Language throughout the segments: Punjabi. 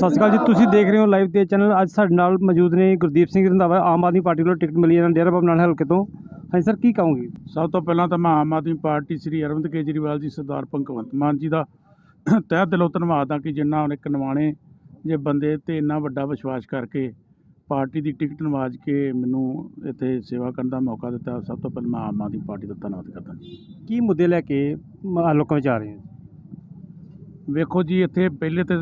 ਸਤਿ ਸ਼੍ਰੀ ਅਕਾਲ ਜੀ ਤੁਸੀਂ ਦੇਖ ਰਹੇ ਹੋ ਲਾਈਵ ਤੇ ਚੈਨਲ ਅੱਜ ਸਾਡੇ ਨਾਲ ਮੌਜੂਦ ਨੇ ਗੁਰਦੀਪ ਸਿੰਘ ਰੰਧਾਵਾ ਆਮ ਆਦਮੀ ਪਾਰਟੀ ਵੱਲੋਂ ਟਿਕਟ ਮਿਲੀ ਇਹਨਾਂ ਡੇਰਾ ਬਾਬਾ ਨਾਨਕ ਹਲਕੇ ਤੋਂ। ਹਾਂਜੀ ਸਰ ਕੀ ਕਹੋਗੇ? ਸਭ ਤੋਂ ਪਹਿਲਾਂ ਤਾਂ ਮੈਂ ਆਮ ਆਦਮੀ ਪਾਰਟੀ ਸ੍ਰੀ ਅਰਵਿੰਦ ਕੇਜਰੀਵਾਲ ਜੀ ਸਰਦਾਰ ਭਗਵੰਤ ਮਾਨ ਜੀ ਦਾ ਤਹਿ ਦਿਲੋਂ ਧੰਨਵਾਦ ਹਾਂ ਕਿ ਜਿਨ੍ਹਾਂ ਨੇ ਇੱਕ ਨਿਮਾਣੇ ਜੇ ਬੰਦੇ ਤੇ ਇੰਨਾ ਵੱਡਾ ਵਿਸ਼ਵਾਸ ਕਰਕੇ ਪਾਰਟੀ ਦੀ ਟਿਕਟ ਨਵਾਜ ਕੇ ਮੈਨੂੰ ਇੱਥੇ ਸੇਵਾ ਕਰਨ ਦਾ ਮੌਕਾ ਦਿੱਤਾ। ਸਭ ਤੋਂ ਪਹਿਲਾਂ ਮੈਂ ਆਮ ਆਦਮੀ ਪਾਰਟੀ ਦਾ ਧੰਨਵਾਦ ਕਰਦਾ ਕੀ ਮੁੱਦੇ ਲੈ ਕੇ ਲੋਕਾਂ ਵਿੱਚ ਆ ਰਹੇ ਹੋ? ਵੇਖੋ ਜੀ ਇੱਥੇ ਪਹਿਲੇ ਤੇ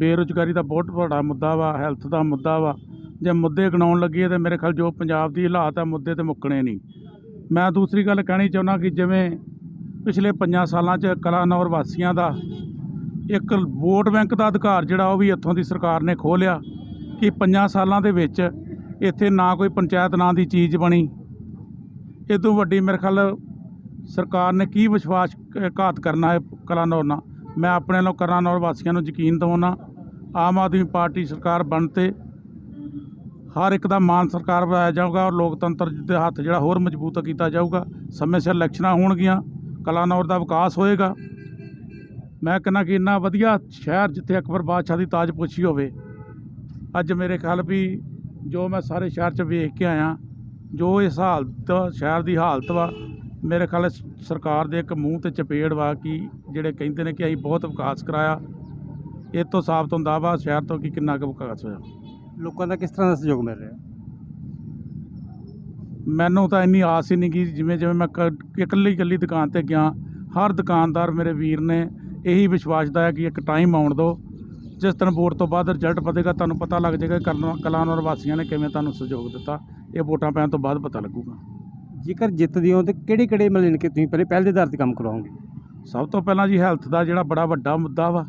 ਬੇਰੁਜ਼ਗਾਰੀ ਦਾ ਬਹੁਤ ਵੱਡਾ ਮੁੱਦਾ ਵਾ ਹੈਲਥ ਦਾ ਮੁੱਦਾ ਵਾ। ਜੇ ਮੁੱਦੇ ਗਣਾਉਣ ਲੱਗੀਏ ਤੇ ਮੇਰੇ ਖਿਆਲ ਜੋ ਪੰਜਾਬ ਦੀ ਹਾਲਾਤ ਆ, ਮੁੱਦੇ ਤੇ ਮੁੱਕਣੇ ਨਹੀਂ। ਮੈਂ ਦੂਸਰੀ ਗੱਲ ਕਹਿਣੀ ਚਾਹੁੰਦਾ ਕਿ ਜਿਵੇਂ ਪਿਛਲੇ ਪੰਜਾਂ ਸਾਲਾਂ 'ਚ ਕਲਾਨੌਰ ਵਾਸੀਆਂ ਦਾ ਇੱਕ ਵੋਟ ਬੈਂਕ ਦਾ ਅਧਿਕਾਰ ਜਿਹੜਾ ਉਹ ਵੀ ਇੱਥੋਂ ਦੀ ਸਰਕਾਰ ਨੇ ਖੋਹ ਲਿਆ ਕਿ ਪੰਜਾਂ ਸਾਲਾਂ ਦੇ ਵਿੱਚ ਇੱਥੇ ਨਾ ਕੋਈ ਪੰਚਾਇਤ ਨਾਂ ਦੀ ਚੀਜ਼ ਬਣੀ। ਇਹ ਤੋਂ ਵੱਡੀ ਮੇਰੇ ਖਿਆਲ ਸਰਕਾਰ ਨੇ ਕੀ ਵਿਸ਼ਵਾਸ ਘਾਤ ਕਰਨਾ ਹੈ ਕਲਾਨੌਰ ਨਾਲ? ਮੈਂ ਆਪਣੇ ਵੱਲੋਂ ਕਲਾਨੌਰ ਵਾਸੀਆਂ ਨੂੰ ਯਕੀਨ ਦਿਵਾਉਣਾ ਆਮ ਆਦਮੀ ਪਾਰਟੀ ਸਰਕਾਰ ਬਣ ਤੇ ਹਰ ਇੱਕ ਦਾ ਮਾਨ ਸਰਕਾਰ ਬਣਾਇਆ ਜਾਊਗਾ ਔਰ ਲੋਕਤੰਤਰ ਦੇ ਹੱਥ ਜਿਹੜਾ ਹੋਰ ਮਜ਼ਬੂਤ ਕੀਤਾ ਜਾਊਗਾ। ਸਮੇਂ ਸਿਰ ਇਲੈਕਸ਼ਨਾਂ ਹੋਣਗੀਆਂ ਕਲਾਨੌਰ ਦਾ ਵਿਕਾਸ ਹੋਏਗਾ। ਮੈਂ ਕਹਿੰਦਾ ਕਿ ਇੰਨਾ ਵਧੀਆ ਸ਼ਹਿਰ ਜਿੱਥੇ ਅਕਬਰ ਬਾਦਸ਼ਾਹ ਦੀ ਤਾਜਪੋਸ਼ੀ ਹੋਵੇ, ਅੱਜ ਮੇਰੇ ਖਿਆਲ ਵੀ ਜੋ ਮੈਂ ਸਾਰੇ ਸ਼ਹਿਰ 'ਚ ਵੇਖ ਕੇ ਆਇਆ, ਜੋ ਇਸ ਹਾਲਤ, ਸ਼ਹਿਰ ਦੀ ਹਾਲਤ ਵਾ, ਮੇਰੇ ਖਿਆਲ ਸਰਕਾਰ ਦੇ ਇੱਕ ਮੂੰਹ ਤੇ ਚਪੇੜ ਵਾ ਕਿ ਜਿਹੜੇ ਕਹਿੰਦੇ ਨੇ ਕਿ ਅਸੀਂ ਬਹੁਤ ਵਿਕਾਸ ਕਰਾਇਆ। ਇਹ ਤੋਂ ਸਾਬਤ ਹੁੰਦਾ ਵਾ ਸ਼ਹਿਰ ਤੋਂ ਕਿ ਕਿੰਨਾ ਕੁ ਵਿਕਾਸ ਹੋਇਆ। ਲੋਕਾਂ ਦਾ ਕਿਸ ਤਰ੍ਹਾਂ ਦਾ ਸਹਿਯੋਗ ਮਿਲ ਰਿਹਾ? ਮੈਨੂੰ ਤਾਂ ਇੰਨੀ ਆਸ ਹੀ ਨਹੀਂ ਕਿ ਜਿਵੇਂ ਜਿਵੇਂ ਮੈਂ ਕ- ਇਕੱਲੀ ਇਕੱਲੀ ਦੁਕਾਨ ਤੇ ਗਿਆ ਹਰ ਦੁਕਾਨਦਾਰ ਮੇਰੇ ਵੀਰ ਨੇ ਇਹੀ ਵਿਸ਼ਵਾਸ ਦਿਵਾਇਆ ਕਿ ਇੱਕ ਟਾਈਮ ਆਉਣ ਦਿਓ। ਜਿਸ ਦਿਨ ਵੋਟ ਤੋਂ ਬਾਅਦ ਰਿਜ਼ਲਟ ਪਤੇਗਾ ਤੁਹਾਨੂੰ ਪਤਾ ਲੱਗ ਜਾਏਗਾ ਕਿ ਕਲਾ- ਕਲਾਨੌਰ ਵਾਸੀਆਂ ਨੇ ਕਿਵੇਂ ਤੁਹਾਨੂੰ ਸਹਿਯੋਗ ਦਿੱਤਾ। ਇਹ ਵੋਟਾਂ ਪੈਣ ਤੋਂ ਬਾਅਦ ਪਤਾ ਲੱਗੂਗਾ। ਜੇਕਰ ਜਿੱਤਦੇ ਹੋ ਤੇ ਕਿਹੜੇ ਕਿਹੜੇ ਮਿਲਣ ਕੇ ਤੁਸੀਂ ਪਹਿਲੇ ਪਹਿਲ ਦੇ ਆਧਾਰ ਤੇ ਕੰਮ ਕਰਵਾਓਗੇ? ਸਭ ਤੋਂ ਪਹਿਲਾਂ ਜੀ ਹੈਲਥ ਦਾ ਜਿਹੜਾ ਬੜਾ ਵੱਡਾ ਮੁੱਦਾ ਵਾ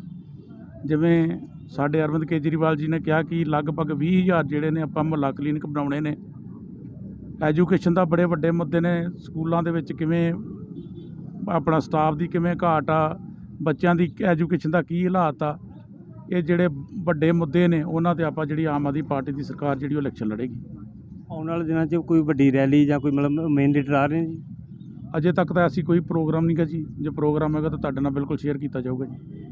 ਜਿਵੇਂ ਸਾਡੇ ਅਰਵਿੰਦ ਕੇਜਰੀਵਾਲ ਜੀ ਨੇ ਕਿਹਾ ਕਿ ਲਗਭਗ 20000 ਜਿਹੜੇ ਨੇ ਆਪਾਂ ਮੁਹੱਲਾ ਕਲੀਨਿਕ ਬਣਾਉਣੇ ਨੇ। ਐਜੂਕੇਸ਼ਨ ਦਾ ਬੜੇ ਵੱਡੇ ਮੁੱਦੇ ਨੇ। ਸਕੂਲਾਂ ਦੇ ਵਿੱਚ ਕਿਵੇਂ ਆਪਣਾ ਸਟਾਫ ਦੀ ਕਿਵੇਂ ਘਾਟ ਆ ਬੱਚਿਆਂ ਦੀ ਐਜੂਕੇਸ਼ਨ ਦਾ ਕੀ ਹਾਲਾਤ ਆ ਇਹ ਜਿਹੜੇ ਵੱਡੇ ਮੁੱਦੇ ਨੇ ਉਹਨਾਂ ਤੇ ਆਪਾਂ ਜਿਹੜੀ ਆਮ ਆਦਮੀ ਪਾਰਟੀ ਦੀ ਸਰਕਾਰ ਜਿਹੜੀ ਉਹ ਇਲੈਕਸ਼ਨ ਲੜੇਗੀ। ਆਉਣ ਵਾਲੇ ਦਿਨਾਂ 'ਚ ਕੋਈ ਵੱਡੀ ਰੈਲੀ ਜਾਂ ਕੋਈ ਮਤਲਬ ਮੇਨ ਲੀਡਰ ਆ ਰਹੇ ਨੇ ਜੀ? ਅਜੇ ਤੱਕ ਤਾਂ ਐਸੀ ਕੋਈ ਪ੍ਰੋਗਰਾਮ ਨਹੀਂ ਗਾ ਜੀ। ਜੇ ਪ੍ਰੋਗਰਾਮ ਹੈਗਾ ਤਾਂ ਤੁਹਾਡੇ ਨਾਲ ਬਿਲਕੁਲ ਸ਼ੇਅਰ ਕੀਤਾ ਜਾਊਗਾ ਜੀ।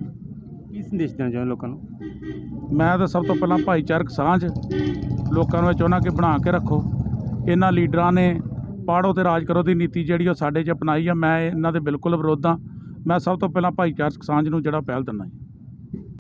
ਸੰਦੇਸ਼ ਦੇਣਾ ਚਾਹੁੰਦੇ ਲੋਕਾਂ ਨੂੰ? ਮੈਂ ਤਾਂ ਸਭ ਤੋਂ ਪਹਿਲਾਂ ਭਾਈਚਾਰਕ ਸਾਂਝ ਲੋਕਾਂ ਨੂੰ ਇਹ ਚਾਹੁੰਦਾ ਕਿ ਬਣਾ ਕੇ ਰੱਖੋ। ਇਹਨਾਂ ਲੀਡਰਾਂ ਨੇ ਪਾੜੋ ਤੇ ਰਾਜ ਕਰੋ ਦੀ ਨੀਤੀ ਜਿਹੜੀ ਉਹ ਸਾਡੇ 'ਚ ਅਪਣਾਈ ਆ। ਮੈਂ ਇਹਨਾਂ ਦੇ ਬਿਲਕੁਲ ਵਿਰੋਧ ਹਾਂ। ਮੈਂ ਸਭ ਤੋਂ ਪਹਿਲਾਂ ਭਾਈਚਾਰਕ ਸਾਂਝ ਨੂੰ ਜਿਹੜਾ ਪਹਿਲ ਦਿੰਦਾ ਜੀ।